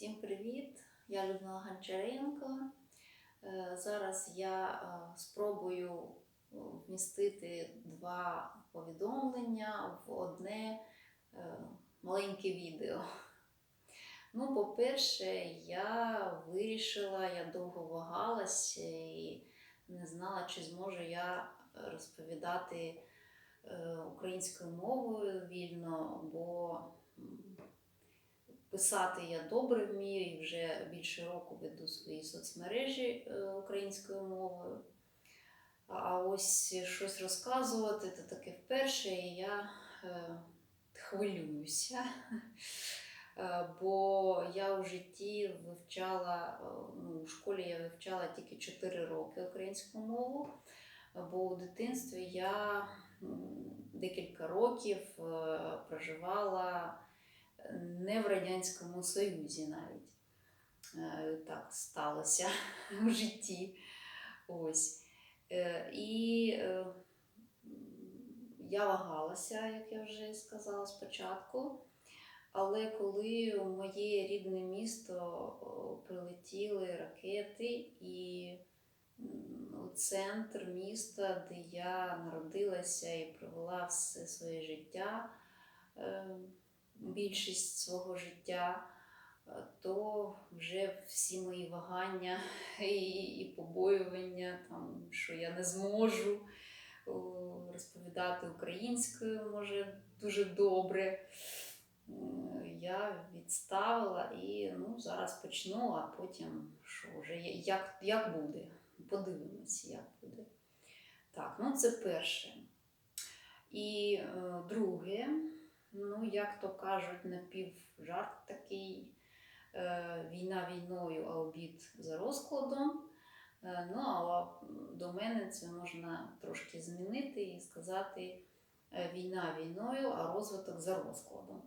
Всім привіт! Я Людмила Гончаренко. Е, Зараз я е, спробую е, вмістити два повідомлення в одне маленьке відео. Ну, по-перше, я вирішила, я довго вагалася і не знала, чи зможу я розповідати українською мовою вільно, бо Писати я добре вмію і вже більше року веду свої соцмережі е, українською мовою. А ось щось розказувати це таке вперше, і я е, хвилююся. Е, Бо я у житті вивчала, ну, у школі я вивчала тільки 4 роки українську мову, бо у дитинстві я декілька років проживала не в Радянському Союзі навіть. Е, Так сталося в житті. Ось. Е, І е, я вагалася, як я вже сказала спочатку. Але коли у моє рідне місто прилетіли ракети, і у центр міста, де я народилася і провела все своє життя, е, більшість свого життя, е, то вже всі мої вагання і, і побоювання, там, що я не зможу розповідати українською, може, дуже добре. Я відставила і ну, зараз почну, а потім що вже як, як буде. Подивимось, як буде. Так, ну це перше. І е, друге, ну, як то кажуть, напівжарт такий. Е, війна війною, а обід за розкладом. Е, ну, а до мене це можна трошки змінити і сказати е, війна війною, а розвиток за розкладом.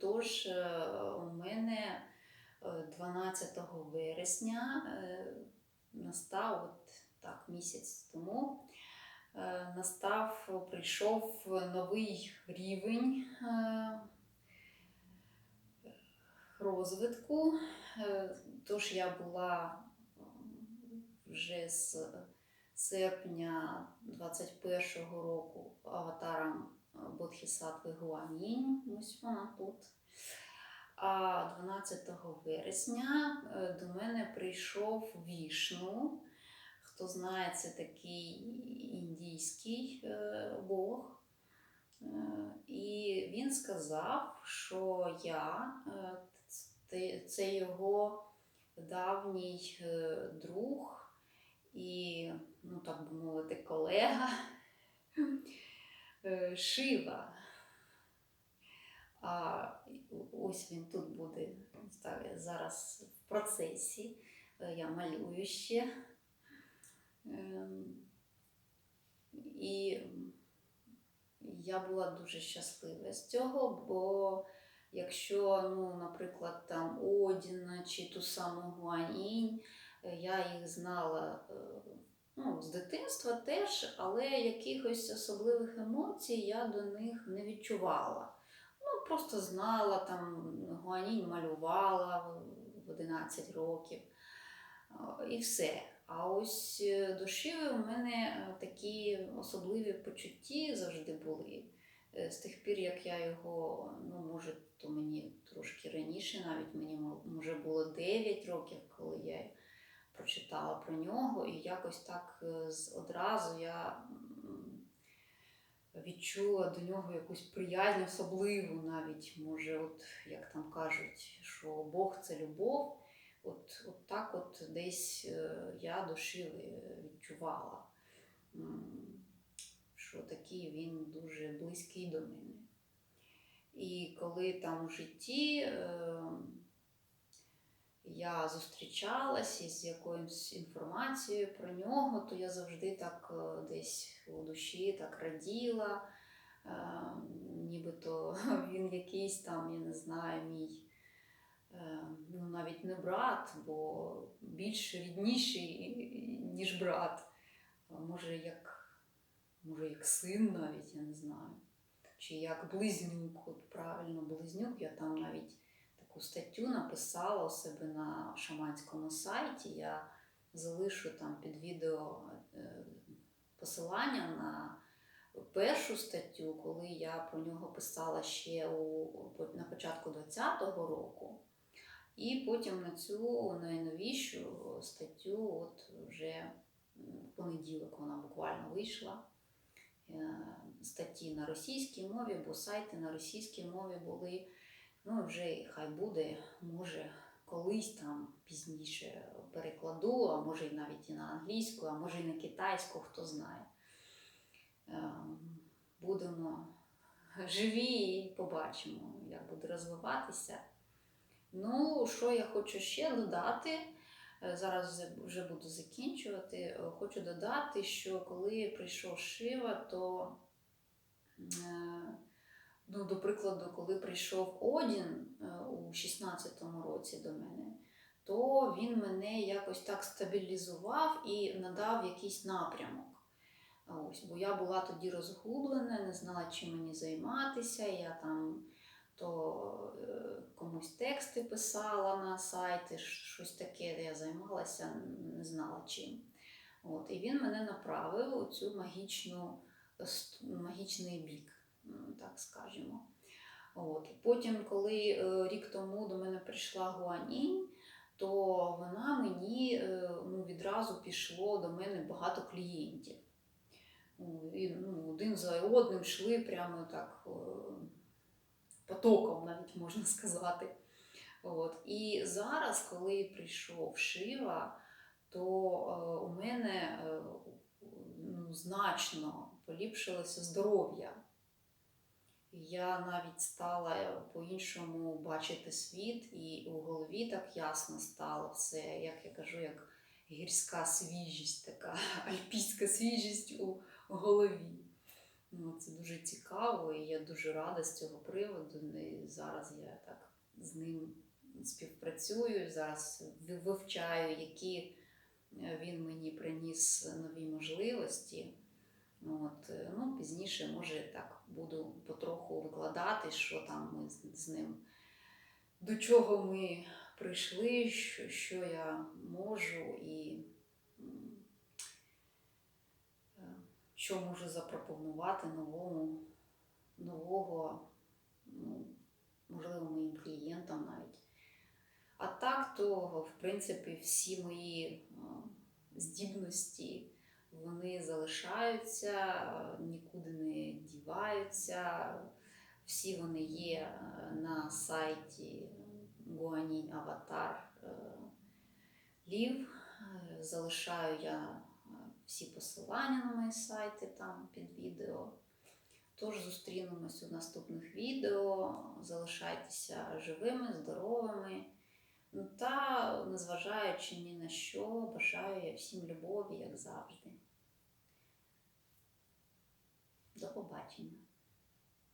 Тож у мене е, 12 вересня настав от так місяць тому. Е, Настав, прийшов новий рівень е, розвитку. Е, Тож я була вже з серпня 21-го року аватаром Бодхісаттви Гуанінь. Ось вона тут. А 12 вересня до мене прийшов Вішну. Хто знає, це такий індійський е, бог. Е, І він сказав, що я е, це його давній друг і, ну так би мовити, колега Шива. А ось він тут буде зараз в процесі. Я малюю ще. Ем, І я була дуже щаслива з цього, бо якщо, ну, наприклад, там Одіна чи ту саму Гуанінь, е, я їх знала е, ну, з дитинства теж, але якихось особливих емоцій я до них не відчувала. Ну, просто знала, там Гуанінь малювала в- в 11 років. І все. А ось е, Шиви у мене е, такі особливі почутті завжди були. Е, З тих пір, як я його, ну, може, то мені трошки раніше, навіть мені може було 9 років, коли я прочитала про нього, і якось так одразу я відчула до нього якусь приязнь особливу, навіть, може, от як там кажуть, що Бог це любов. От, от так от десь е, я душі відчувала, що такий він дуже близький до мене. І коли там у житті е, я зустрічалася із якоюсь інформацією про нього, то я завжди так е, десь у душі так раділа, е, нібито він якийсь там, я не знаю, мій е, ну, навіть не брат, бо більш рідніший, ніж брат. Може, як, може, як син навіть, я не знаю. Чи як близнюк, от правильно, близнюк, я там навіть таку таку статтю написала у себе на шаманському сайті. Я залишу там під відео е, посилання на першу статтю, коли я про нього писала ще у, на початку 2020 року. І потім на цю найновішу статтю, от вже в понеділок вона буквально вийшла. Е, Статті на російській мові, бо сайти на російській мові були. Ну, вже хай буде, може, колись там пізніше перекладу, а може і навіть і на англійську, а може і на китайську, хто знає. Е, Будемо живі і побачимо, як буде розвиватися. Ну, що я хочу ще додати, е, зараз вже- буду закінчувати. Е, Хочу додати, що коли прийшов Шива, то, е, ну, до прикладу, коли прийшов Одін у 16-му році до мене, то він мене якось так стабілізував і надав якийсь напрямок. Ось, бо я була тоді розгублена, не знала, чим мені займатися. Я там то е, комусь тексти писала на сайті, щось таке, де я займалася, не знала чим. От, і він мене направив у цю магічну, магічний бік, так скажемо. От. Потім, коли е, рік тому до мене прийшла Гуанінь, то вона мені е, ну, відразу пішло до мене багато клієнтів. Ну, І ну, один за одним йшли прямо так потоком, навіть можна сказати. От. І зараз, коли прийшов Шива, то е, у мене е, ну, значно поліпшилося здоров'я. Я навіть стала по-іншому бачити світ, і у голові так ясно стало все, як я кажу, як гірська свіжість, така альпійська свіжість у голові. Ну, це дуже цікаво, і я дуже рада з цього приводу. І зараз я так з ним співпрацюю, зараз вивчаю, які е, він мені приніс нові можливості. От, е, ну, пізніше, може, так буду потроху викладати, що там ми з ним, до чого ми прийшли, що, що я можу і м, е, що можу запропонувати новому, нового, ну, можливо, моїм клієнтам навіть. А так, то, в принципі, всі мої здібності вони залишаються, нікуди не діваються. Всі вони є е, на сайті Гуанінь Аватар е, Лів. Е, Залишаю я всі посилання на мої сайти там під відео. Тож зустрінемось у наступних відео. Залишайтеся живими, здоровими. Та, незважаючи ні на що, бажаю я всім любові, як завжди. До побачення.